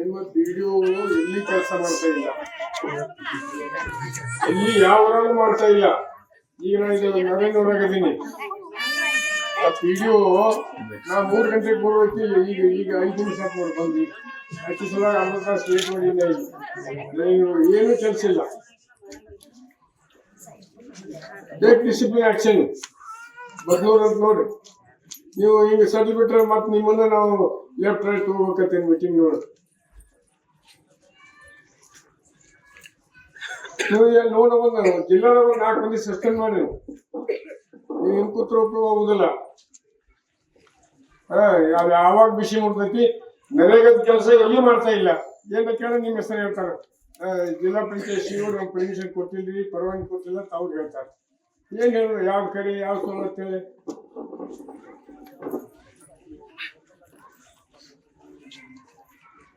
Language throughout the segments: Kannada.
ನಿಮ್ಮ ವಿಡಿಯೋ ಎಲ್ಲಿ ಕೆಲಸ ಮಾಡ್ತಾ ಇಲ್ಲ? ಎಲ್ಲಿ ಯಾವ ಮಾಡ್ತಾ ಇಲ್ಲ. ಈಗ ನಾನು ಇದು ನರೇಂದ್ರ ನೋಡಾಕತ್ತೀನಿ ಆ ವಿಡಿಯೋ ನಾ ಮೂರು ಗಂಟೆಗೆ ಬರ್ಬೇಕು ಈಗ ಈಗ ಐದು ನಿಮಿಷ ಬಂದು ಹತ್ತು ಸಲ ಅರ್ಧ ತಾಸು ಲೇಟ್ ಮಾಡಿದ್ದೀನಿ ಏನು ಕೆಲಸ ಇಲ್ಲ. ಟೇಕ್ ಡಿಸಿಪ್ಲಿನ್ ಆಕ್ಷನ್ ಬದ್ನೂರ್ ಅಂತ ನೋಡಿ. ನೀವು ಹಿಂಗೆ ಸರ್ಟಿಫಿಕೇಟ್ ಮತ್ತೆ ನಿಮ್ಮನ್ನ ನಾವು ಲೆಫ್ಟ್ ರೈಟ್ ಹೋಗ್ಬೇಕಂತೇನು ಮೀಟಿಂಗ್ ನೋಡಿ. ನೀವು ಏನು ನೋಡ ಬಂದ ಜಿಲ್ಲಾದವ್ರು ನಾಲ್ಕು ಮಂದಿ ಸಸ್ಪೆಂಡ್ ಮಾಡಿ ನೀವು ಹಿಂಗೆ ಕೂತ್ರು ಹೋಗುದಿಲ್ಲ ಅದು ಯಾವಾಗ ಬಿಸಿ ಮುಟ್ತೈತಿ, ನರೇಗದ ಕೆಲಸ ಎಲ್ಲಿ ಮಾಡ್ತಾ ಇಲ್ಲ. ಏನ್ ಕೇಳ ನಿಮ್ಮ ಹೆಸರು ಹೇಳ್ತಾರೆ. ಜಿಲ್ಲಾ ಪಂಚಾಯತ್ ಸಿಒ ನಾವು ಪರ್ಮಿಷನ್ ಕೊಟ್ಟಿಲ್ರಿ, ಪರವಾನಗಿ ಕೊಟ್ಟಿಲ್ಲ ಅಂತ ಅವ್ರು ಹೇಳ್ತಾರೆ. ಏನ್ ಹೇಳಿದ್ರು ಯಾವ ಕಡೆ ಯಾವ ಸೋಲ ಹೇಳಿ.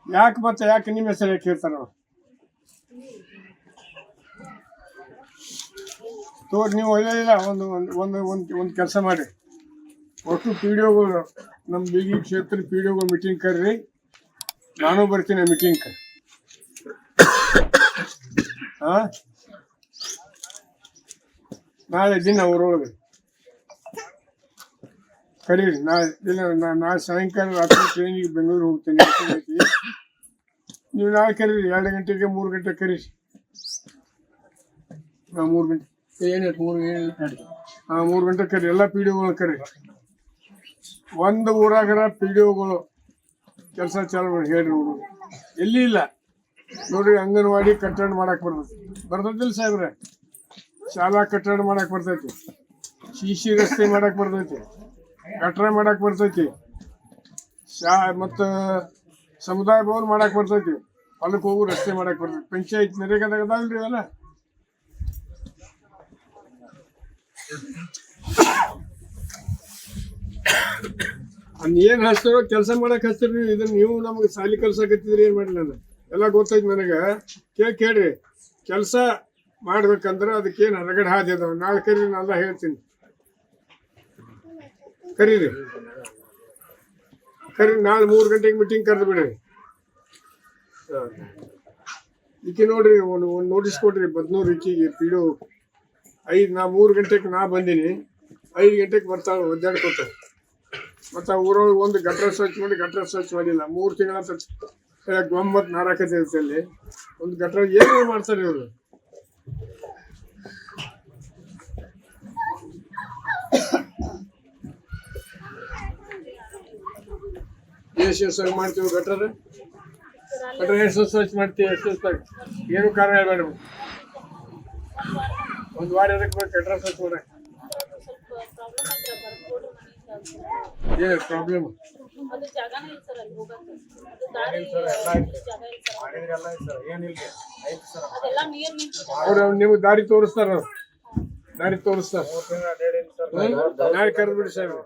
ಯಾಕೆ ಮತ್ತೆ ಯಾಕೆ ನಿಮ್ಮ ಹೆಸರು ಹೇಳ್ತಾರ ಅವ್ರು? ತೋರಿ ನೀವು ಒಳ್ಳೆಯದಿಲ್ಲ ಒಂದು ಒಂದು ಒಂದು ಒಂದು ಒಂದು ಕೆಲಸ ಮಾಡಿ. ಒಟ್ಟು ಪಿ ಡಿ ಒಗಳು ನಮ್ಮ ಬೀಗಿ ಕ್ಷೇತ್ರ ಪಿ ಡಿ ಒಗಳು ಮೀಟಿಂಗ್ ಕರ್ರಿ. ನಾನು ಬರ್ತೀನಿ ಮೀಟಿಂಗ್ ಹಾ ನಾಳೆ ದಿನ ಊರೊಳಗೆ. ಕರೀರಿ, ನಾಳೆ ದಿನ ನಾಳೆ ಸಾಯಂಕಾಲ ರಾತ್ರಿ ಟ್ರೈನಿಗೆ ಬೆಂಗಳೂರು ಹೋಗ್ತೀನಿ. ನೀವು ನಾಳೆ ಕರೀರಿ, ಎರಡು ಗಂಟೆಗೆ ಮೂರು ಗಂಟೆ ಕರೀರಿ. ಹಾಂ ಮೂರು ಗಂಟೆ ಮೂರು ಏಳು ಮೂರು ಗಂಟೆ ಕರಿ, ಎಲ್ಲ ಪಿ ಡಿ ಒಗಳು ಕರಿ. ಒಂದು ಊರಾಗರ ಪಿ ಡಿ ಒಗಳು ಕೆಲಸ ಚಾಲು ಹೇಳ್ರಿ ನೋಡು ಎಲ್ಲಿ ಇಲ್ಲ. ನೋಡ್ರಿ, ಅಂಗನವಾಡಿ ಕಟ್ಟಡ ಮಾಡಕ್ ಬರ್ತೈತಿ. ಬರ್ತೈತಿಲ್ಲ ಸಾಹೇಬ್ರೆ? ಶಾಲಾ ಕಟ್ಟಡ ಮಾಡಕ್ ಬರ್ತೈತಿ. ಶಿಶಿ ರಸ್ತೆ ಮಾಡಕ್ ಬರ್ತೈತಿ. ಗಟ್ರ ಮಾಡಕ್ ಬರ್ತೈತಿ. ಶಾ, ಮತ್ತು ಸಮುದಾಯ ಭವನ ಮಾಡಕ್ ಬರ್ತೈತಿ. ಹೊಲಕ್ಕೆ ಹೋಗು ರಸ್ತೆ ಮಾಡಕ್ ಬರ್ತೈತಿ. ಪಂಚಾಯತ್ ಅದಾವಲ್ರಿ ಏನ್ ಹಚ್ತಾರೋ ಕೆಲಸ ಮಾಡಕ್ ಹಚ್ತೀರಿ ಇದನ್ನ ನೀವು ನಮ್ಗೆ ಸಾಲಿ ಕಲ್ಸಕತ್ತಿದ್ರಿ, ಏನ್ ಮಾಡಿ ನಾನು? ಎಲ್ಲ ಗೊತ್ತೈತಿ ನನಗ. ಕೇಳಿ ಕೇಳ್ರಿ. ಕೆಲಸ ಮಾಡ್ಬೇಕಂದ್ರೆ ಅದಕ್ಕೇನು ಹೊರಗಡೆ ಹಾದಿ ಅದಾವ. ನಾಳೆ ಕರೀರಿ ನಾನೆಲ್ಲ ಹೇಳ್ತೀನಿ. ಕರೀರಿ. ಕರೀರಿ, ನಾಳೆ ಮೂರು ಗಂಟೆಗೆ ಮೀಟಿಂಗ್ ಕರೆದು ಬಿಡ್ರಿ. ಈಕೆ ನೋಡ್ರಿ, ಒಂದು ಒಂದು ನೋಟಿಸ್ ಕೊಡ್ರಿ ಬದ್ನೂರು ಈಕಿಗೆ, ಪಿಡು. ಐದು, ನಾ ಮೂರು ಗಂಟೆಗೆ ನಾ ಬಂದೀನಿ. ಐದು ಗಂಟೆಗೆ ಬರ್ತಾಳೆ ಒದ್ದಾಡ್ಕೊತ ಮತ್ತು ಊರೊಳಗೆ ಒಂದು ಗಟ್ರ ಸ್ವಚ್ಛ ಮಾಡಿ, ಗಟ್ರ ಸ್ವಚ್ಛ ಮಾಡಿಲ್ಲ. ಮೂರು ತಿಂಗಳ ಗೊಮ್ಮತ್ ನಾರಾಕತೈತಿ ಅಲ್ಲಿ. ಒಂದು ಗಟ್ರ ಏನು ಮಾಡ್ತಾರೆ ಇವರು? ಎಷ್ಟು ಮಾಡ್ತೀವಿ ಗಟ್ರ ಗಟ್ರ ಎಷ್ಟು ಸ್ವಚ್ಛ ಮಾಡ್ತೀವಿ ಎಷ್ಟು ಏನು ಕಾರಣ ಹೇಳ್ಬೇಡ ಒಂದು ವಾರ ಅದಕ್ಕೆ ಬೇಕು ಸ್ವಚ್ಛ ಮಾಡಕ್ಕೆ ಏನು ಪ್ರಾಬ್ಲಮ್ ಸರ್ ಸರ್ ಅವ್ರು ನಿಮ್ಗೆ ದಾರಿ ತೋರಿಸ್ತಾರ. ಓಕೆ ದಾರಿ ತೋರಿಸ್ತಾರ. ನಾಳೆ ಕರೆದು ಬಿಡಿ ಸಾಹೇಬ್ರೆ.